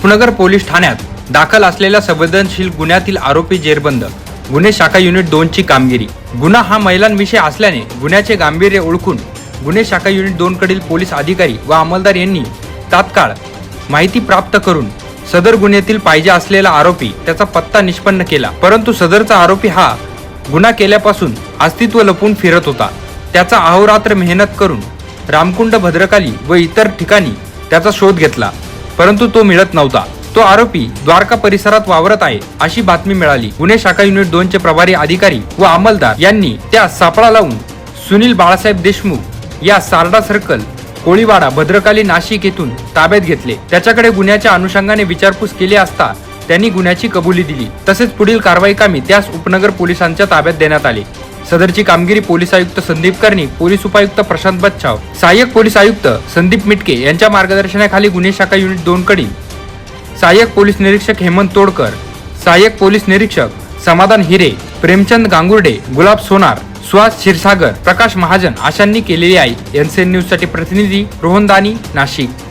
उपनगर पोलीस ठाण्यात दाखल असलेल्या संवेदनशील गुन्ह्यातील आरोपी जेरबंद. गुन्हे शाखा युनिट दोनची कामगिरी. गुन्हा हा महिलांविषयी असल्याने गुन्ह्याचे गांभीर्य ओळखून गुन्हे शाखा युनिट दोनकडील पोलीस अधिकारी व अंमलदार यांनी तात्काळ माहिती प्राप्त करून सदर गुन्ह्यातील पाहिजे असलेला आरोपी त्याचा पत्ता निष्पन्न केला. परंतु सदरचा आरोपी हा गुन्हा केल्यापासून अस्तित्व लपून फिरत होता. त्याचा अहोरात्र मेहनत करून रामकुंड भद्रकाली व इतर ठिकाणी त्याचा शोध घेतला. परंतु तो मिळत नव्हता. तो आरोपी द्वारका परिसरात वावरत आहे अशी बातमी मिळाली. गुन्हे शाखा युनिट दोनचे प्रभारी अधिकारी व अंमलदार यांनी त्या सापळा लावून सुनील बाळासाहेब देशमुख या सारडा सर्कल कोळीवाडा भद्रकाली नाशिक येथून ताब्यात घेतले. त्याच्याकडे गुन्ह्याच्या अनुषंगाने विचारपूस केली असता त्यांनी गुन्ह्याची कबुली दिली. तसेच पुढील कारवाई कामी त्यास उपनगर पोलिसांच्या ताब्यात देण्यात आले. सदरची कामगिरी पोलीस आयुक्त संदीप कर्णी पोलीस उपायुक्त प्रशांत बच्छाव सहाय्यक पोलीस आयुक्त संदीप मिटके यांच्या मार्गदर्शनाखाली गुन्हे शाखा युनिट दोन कडील सहाय्यक पोलीस निरीक्षक हेमंत तोडकर सहाय्यक पोलीस निरीक्षक समाधान हिरे प्रेमचंद गांगुर्डे गुलाब सोनार सुहास क्षीरसागर प्रकाश महाजन आशांनी केलेली आहे. एनसीएन न्यूजसाठी प्रतिनिधी रोहन दानी नाशिक.